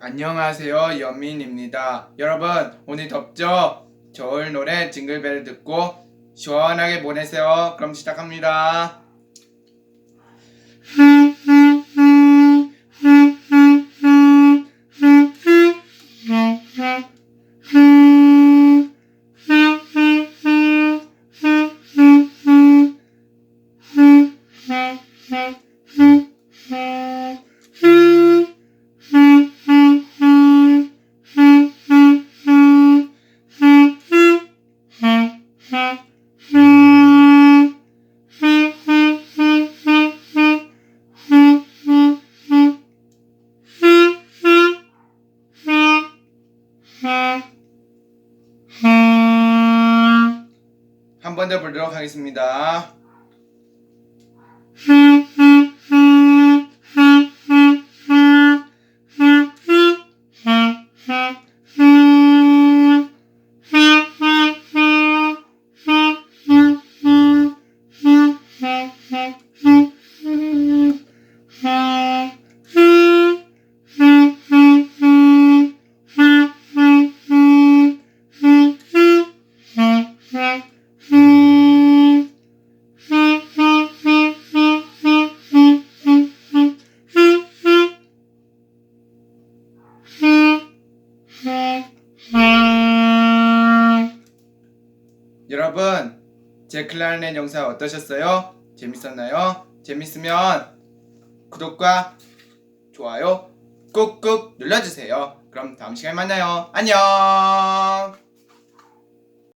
안녕하세요 연민입니다. 여러분 오늘 덥죠? 겨울 노래 징글벨 듣고 시원하게 보내세요. 그럼 시작합니다. 한 번더 부르도록 하겠습니다. 여러분, 제 클라리넷 영상 어떠셨어요? 재밌었나요? 재밌으면 구독과 좋아요 꾹꾹 눌러주세요. 그럼 다음 시간에 만나요. 안녕!